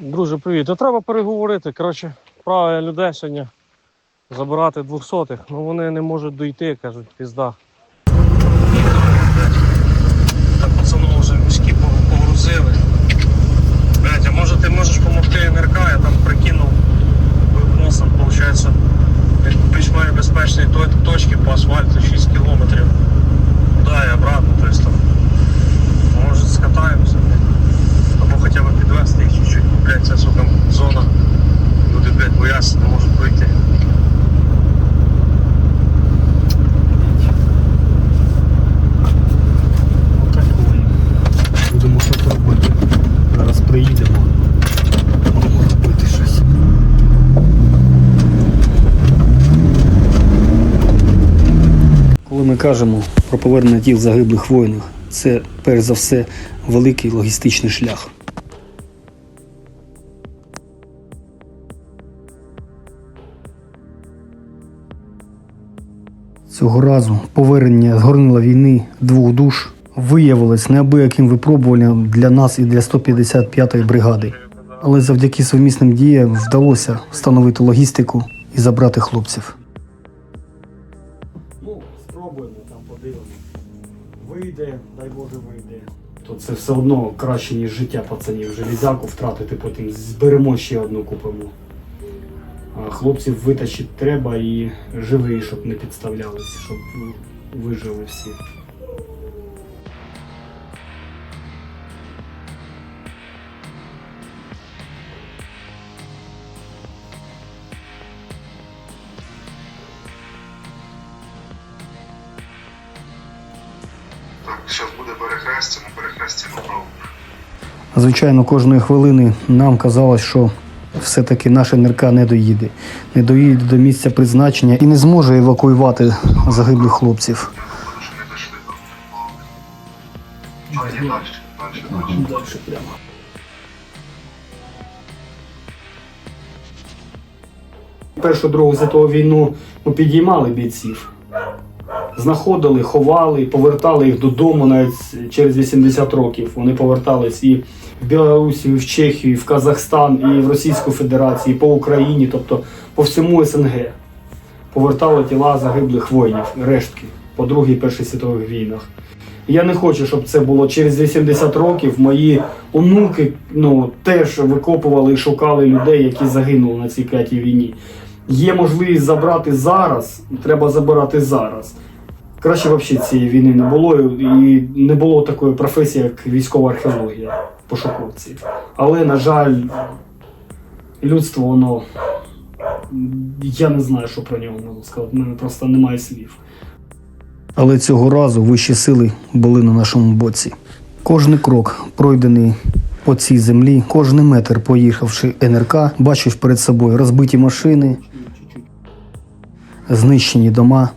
Друже, привіт. То треба переговорити. Коротше, правильно людей сьогодні забирати двохсотих, ну вони не можуть дойти, кажуть, пізда. Так пацану вже мішки погрузили. Блять, а може ти можеш допомогти НРК, я там прикинув носом, виходить, від більш-менш безпечної то- точки по асфальту 6 кілометрів. Туди і обратно, тобто там. Може скатаємося. Або хоча б підвести їх чуть-чуть, бо, блядь, це сука зона. Люди, блядь, бояться, не можуть пройти. Будемо щось робити. Зараз приїдемо. Будемо робити щось. Коли ми кажемо про повернення тіл загиблих воїнів, це перш за все великий логістичний шлях. Цього разу повернення з горнила війни двох душ виявилось неабияким випробуванням для нас і для 155-ї бригади. Але завдяки совмісним діям вдалося встановити логістику і забрати хлопців. Там подивимось. Вийде, дай Боже, вийде. То це все одно краще, ніж життя пацанів. Железяку втратити, потім зберемо ще одну купимо. А хлопців витащити треба і живий, щоб не підставлялися, щоб вижили всі. Зараз буде перехрестя, на перехресті направо. Звичайно, кожної хвилини нам казалось, що все-таки наша НРК не доїде. Не доїде до місця призначення і не зможе евакуювати загиблих хлопців. Що далі, далі, далі. прямо. Першу другу світову війну ми підіймали бійців. Знаходили, ховали, повертали їх додому навіть через 80 років. Вони повертались і в Білорусі, і в Чехію, і в Казахстан, і в Російську Федерацію, і по Україні, тобто по всьому СНГ. Повертали тіла загиблих воїнів, рештки по Другій і Першій світових війнах. Я не хочу, щоб це було через 80 років. Мої онуки ну, теж викопували і шукали людей, які загинули на цій клятій війні. Є можливість забрати зараз, треба забирати зараз. Краще взагалі цієї війни не було, і не було такої професії, як військова археологія, пошуковці. Але, на жаль, людство, воно. Я не знаю, що про нього можу сказати. У мене просто немає слів. Але цього разу вищі сили були на нашому боці. Кожний крок, пройдений по цій землі, кожний метр, поїхавши НРК, бачив перед собою розбиті машини, знищені дома,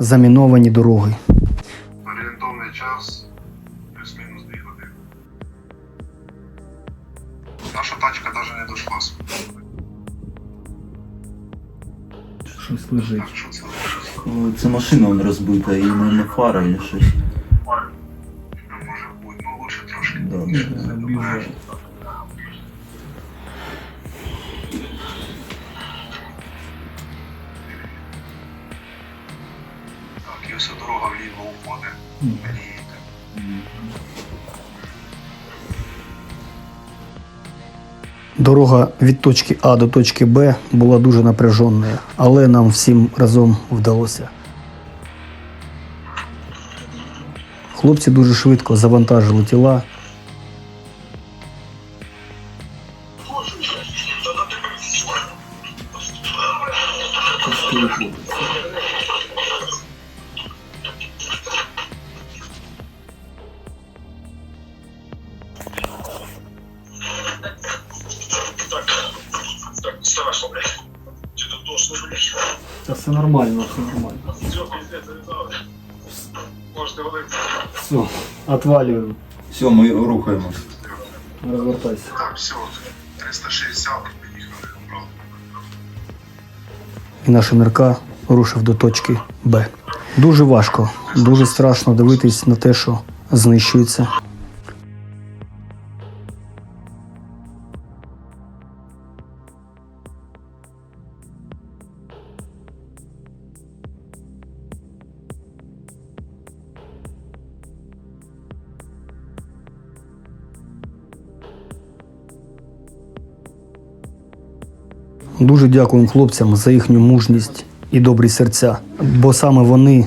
заміновані дороги. Орієнтовний час плюс-мінус 2 години. Наша тачка навіть не дошла. Щось лежить. Так, що це? О, Це машина вон розбита і не, не фара, і щось. Може бути, ну лучше трошки. Да, да. І Дорога від точки А до точки Б була дуже напряженою, але нам всім разом вдалося. Хлопці дуже швидко завантажили тіла. Це все нормально, все нормально. Все. Можете валити. Все, отвалюємо. Все, ми рухаємось. Розвертайся. Так, все, 360 під'їхали направо. І наш НРК рушив до точки Б. Дуже важко, дуже страшно дивитись на те, що знищується. Дуже дякуємо хлопцям за їхню мужність і добрі серця, бо саме вони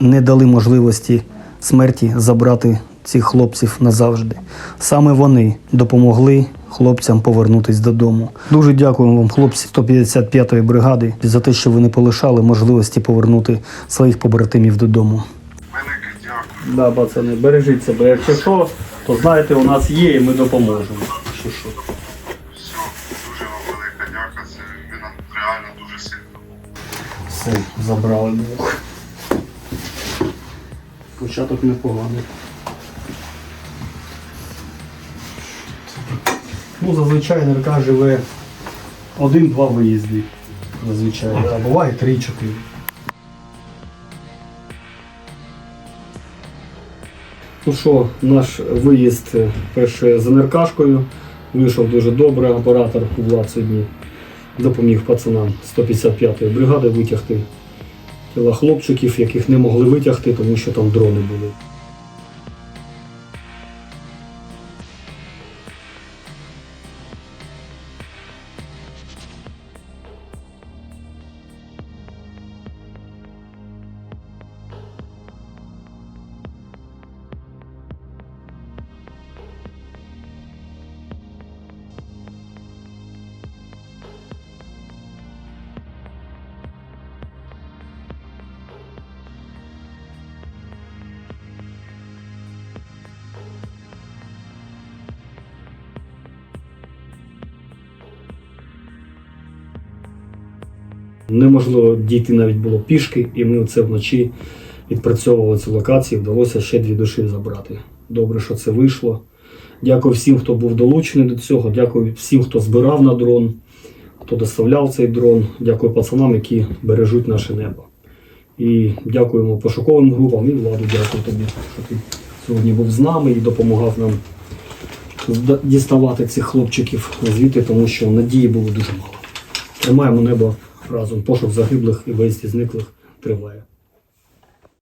не дали можливості смерті забрати цих хлопців назавжди. Саме вони допомогли хлопцям повернутись додому. Дуже дякуємо вам, хлопці 155-ї бригади, за те, що ви не полишали можливості повернути своїх побратимів додому. Велике дякую. Да, пацани, бережіть себе. Якщо що, то знаєте, у нас є і ми допоможемо. Що що. Все, забрали двох. Початок непоганий. Ну, зазвичай НРК живе один-два виїзди. Зазвичай. А буває три-чотири. Ну що, наш виїзд е, перше з НРКшкою вийшов дуже добре. Оператор Влад сьогодні допоміг пацанам 155-ї бригади витягти тіла хлопчиків, яких не могли витягти, тому що там дрони були. Неможливо дійти навіть було пішки, і ми це вночі відпрацьовували цю локацію. Вдалося ще дві душі забрати. Добре, що це вийшло. Дякую всім, хто був долучений до цього. Дякую всім, хто збирав на дрон, хто доставляв цей дрон. Дякую пацанам, які бережуть наше небо. І дякуємо пошуковим групам і владу. Дякую тобі, що ти сьогодні був з нами і допомагав нам діставати цих хлопчиків звідти, тому що надії було дуже мало. Тримаємо небо разом. Пошук загиблих і виїзді зниклих триває.